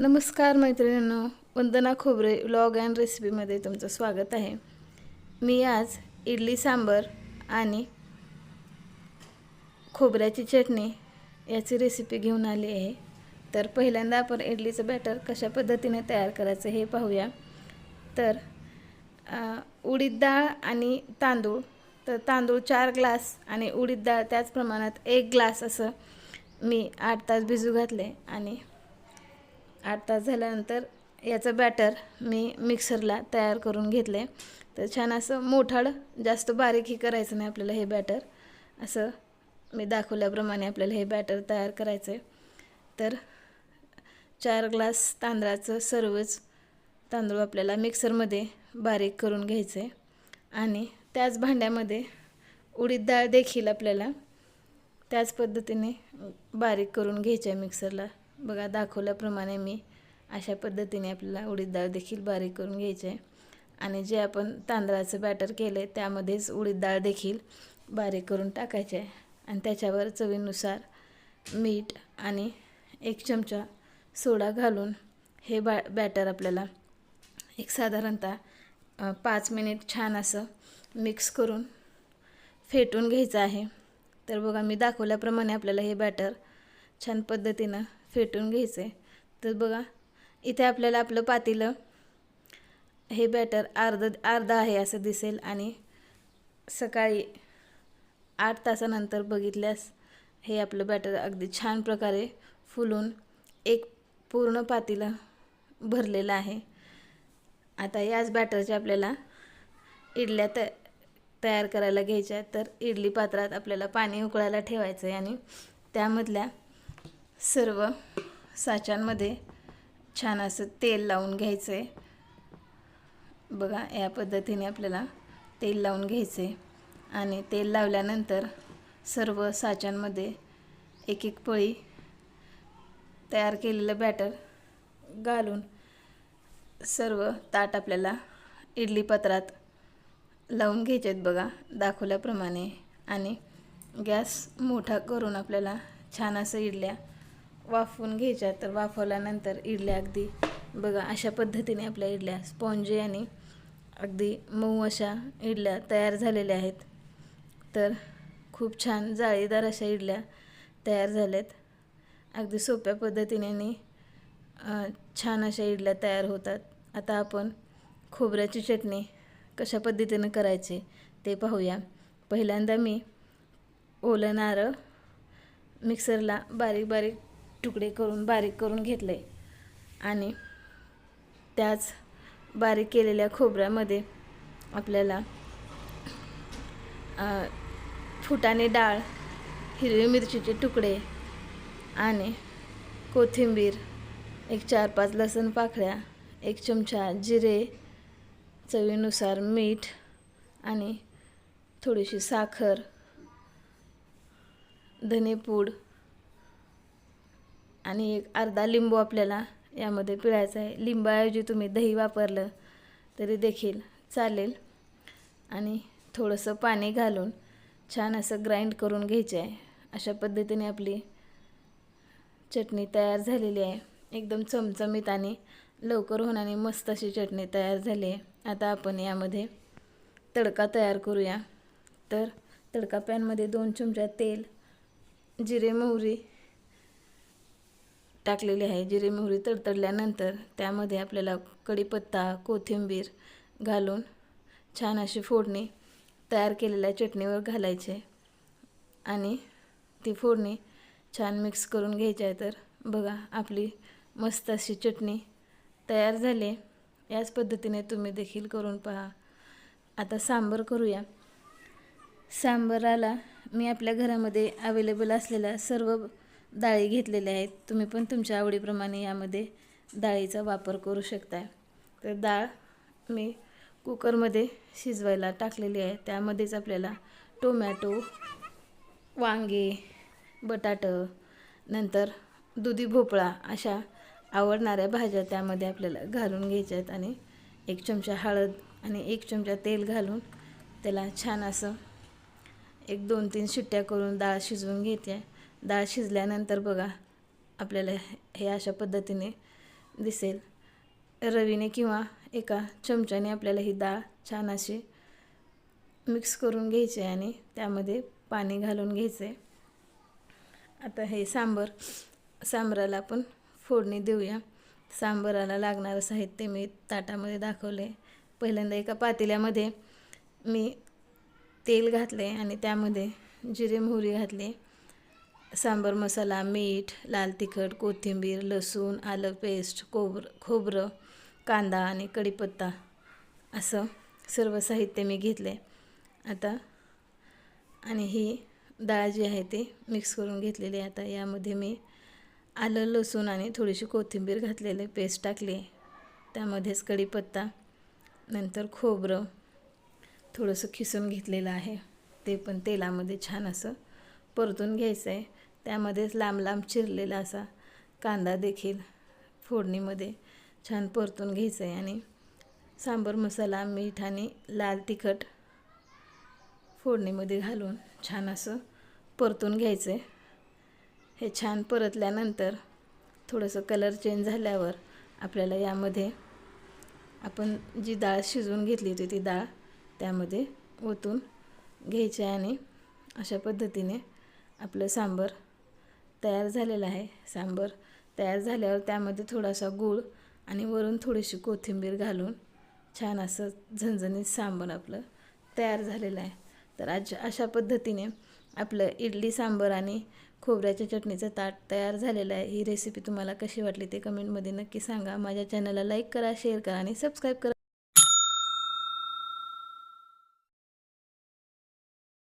नमस्कार मैत्रिणींनो वंदना खोबरे व्लॉग अँड रेसिपीमध्ये तुमचं स्वागत आहे. मी आज इडली सांबर आणि खोबऱ्याची चटणी याची रेसिपी घेऊन आली आहे. तर पहिल्यांदा आपण इडलीचं बॅटर कशा पद्धतीने तयार करायचं हे पाहूया. तर उडीद डाळ आणि तांदूळ. तर तांदूळ चार ग्लास आणि उडीद डाळ त्याच प्रमाणात एक ग्लास असं मी आठ तास भिजू घातले आणि आठ तास झाल्यानंतर याचं बॅटर मी मिक्सरला तयार करून घेतले तर छान असं मोठाड जास्त बारीकही करायचं नाही आपल्याला हे बॅटर असं मी दाखवल्याप्रमाणे आपल्याला हे बॅटर तयार करायचं आहे तर चार ग्लास तांदळाचं सर्वच तांदूळ आपल्याला मिक्सरमध्ये बारीक करून घ्यायचं आहे आणि त्याच भांड्यामध्ये उडीद डाळ देखील आपल्याला त्याच पद्धतीने बारीक करून घ्यायचं आहे मिक्सरला बघा दाखवल्याप्रमाणे मी अशा पद्धतीने आपल्याला उडीद डाळ देखील बारीक करून घ्यायची आहे. आणि जे आपण तांदळाचं बॅटर केलं आहे त्यामध्येच उडीद डाळ देखील बारीक करून टाकायचे आहे. आणि त्याच्यावर चवीनुसार मीठ आणि एक चमचा सोडा घालून हे बॅ बॅटर आपल्याला एक साधारणतः पाच मिनिट छान असं मिक्स करून फेटून घ्यायचं आहे. तर बघा मी दाखवल्याप्रमाणे आपल्याला हे बॅटर छान पद्धतीनं फेटून घ्यायचं आहे तर बघा इथे आपल्याला आपलं पातेलं हे बॅटर अर्ध अर्धा आहे असं दिसेल आणि सकाळी आठ तासानंतर बघितल्यास हे आपलं बॅटर अगदी छान प्रकारे फुलून एक पूर्ण पातेलं भरलेलं आहे. आता याच बॅटरच्या आपल्याला इडल्या त तयार करायला घ्यायच्या तर इडली पात्रात आपल्याला पाणी उकळायला ठेवायचं आहे आणि त्यामधल्या सर्व साच्यांमध्ये छान असं तेल लावून घ्यायचं आहे बघा या पद्धतीने आपल्याला तेल लावून घ्यायचे आणि तेल लावल्यानंतर सर्व साच्यांमध्ये एक एक पळी तयार केलेलं बॅटर घालून सर्व ताट आपल्याला इडली पात्रात लावून घ्यायचे आहेत बघा दाखवल्याप्रमाणे. आणि गॅस मोठा करून आपल्याला छान असं इडल्या वाफवून घ्यायच्या तर वाफवल्यानंतर इडल्या अगदी बघा अशा पद्धतीने आपल्या इडल्या स्पॉन्जी आणि अगदी मऊ अशा इडल्या तयार झालेल्या आहेत. तर खूप छान जाळीदार अशा इडल्या तयार झाल्यात. अगदी सोप्या पद्धतीने आणि छान अशा इडल्या तयार होतात. आता आपण खोबऱ्याची चटणी कशा पद्धतीनं करायची ते पाहूया. पहिल्यांदा मी ओलं नारळ मिक्सरला बारीक बारीक तुकडे करून बारीक करून घेतले आणि त्याच बारीक केलेल्या खोबऱ्यामध्ये आपल्याला फुटाने फुटाणे डाळ हिरवी मिरचीचे तुकडे आणि कोथिंबीर एक चार पाच लसण पाकळ्या एक चमचा जिरे चवीनुसार मीठ आणि थोडीशी साखर धनेपूड आणि एक अर्धा लिंबू आपल्याला यामध्ये पिळायचा आहे. लिंबाऐवजी तुम्ही दही वापरलं तरी देखील चालेल. आणि थोडंसं पाणी घालून छान असं ग्राइंड करून घ्यायचे आहे. अशा पद्धतीने आपली चटणी तयार झालेली आहे. एकदम चमचमीत आणि लवकर होणारी मस्त अशी चटणी तयार झाली आहे. आता आपण यामध्ये तडका तयार करूया. तर तडका पॅनमध्ये दोन चमचा तेल जिरे मोहरी टाकलेली आहे जिरे मोहरी तडतडल्यानंतर त्यामध्ये आपल्याला कढीपत्ता कोथिंबीर घालून छान अशी फोडणी तयार केलेल्या चटणीवर घालायचे. आणि ती फोडणी छान मिक्स करून घ्यायची आहे तर बघा आपली मस्त अशी चटणी तयार झाली. याच पद्धतीने तुम्ही देखील करून पहा. आता सांबर करूया. सांबराला मी आपल्या घरामध्ये अवेलेबल असलेल्या सर्व डाळी घेतलेल्या आहेत. तुम्ही पण तुमच्या आवडीप्रमाणे यामध्ये डाळीचा वापर करू शकता तर डाळ मी कुकरमध्ये शिजवायला टाकलेली आहे. त्यामध्येच आपल्याला टोमॅटो वांगे बटाटं नंतर दुधी भोपळा अशा आवडणाऱ्या भाज्या त्यामध्ये आपल्याला घालून घ्यायच्या आहेत आणि एक चमचा हळद आणि एक चमचा तेल घालून त्याला छान असं एक दोन तीन शिट्ट्या करून डाळ शिजवून घेते. डाळ शिजल्यानंतर बघा आपल्याला हे अशा पद्धतीने दिसेल. रवीने किंवा एका चमच्याने आपल्याला ही डाळ छान अशी मिक्स करून घ्यायची आहे आणि त्यामध्ये पाणी घालून घ्यायचं आहे आता हे सांबर सांबराला आपण फोडणी देऊया. सांबराला लागणारं साहित्य मी ताटामध्ये दाखवले पहिल्यांदा एका पातेल्यामध्ये मी तेल घातले आणि त्यामध्ये जिरे मोहरी घातली. सांबर मसाला मीठ लाल तिखट कोथिंबीर लसूण आलं पेस्ट खोबरं खोबरं कांदा आणि कढीपत्ता असं सर्व साहित्य मी घेतले आता आणि ही डाळ जी आहे ती मिक्स करून घेतलेली आहे. आता यामध्ये मी आलं लसूण आणि थोडीशी कोथिंबीर घातलेले पेस्ट टाकली त्यामध्येच कढीपत्ता नंतर खोबरं थोडंसं खिसून घेतलेलं आहे. ते पण तेलामध्ये छान असं परतून घ्यायचं आहे त्यामध्येच लांब लांब चिरलेला असा कांदा देखील फोडणीमध्ये छान परतून घ्यायचं आहे आणि सांबर मसाला मीठ आणि लाल तिखट फोडणीमध्ये घालून छान असं परतून घ्यायचं आहे हे छान परतल्यानंतर थोडंसं कलर चेंज झाल्यावर आपल्याला यामध्ये आपण जी डाळ शिजवून घेतली होती ती डाळ त्यामध्ये ओतून घ्यायची आहे. आणि अशा पद्धतीने आपलं सांबर तयार झालेलं आहे सांबर. तयार झाल्यावर त्यामध्ये थोडासा गूळ आणि वरून थोडीशी कोथिंबीर घालून छान असं झणझणीत सांबर आपलं तयार झालेलं आहे. तर आज अशा पद्धतीने आपलं इडली सांबर आणि खोबऱ्याच्या चटणीचं ताट तयार झालेलं आहे. ही रेसिपी तुम्हाला कशी वाटली ते कमेंटमध्ये नक्की सांगा. माझ्या चॅनलला लाईक करा शेअर करा आणि सबस्क्राईब करा.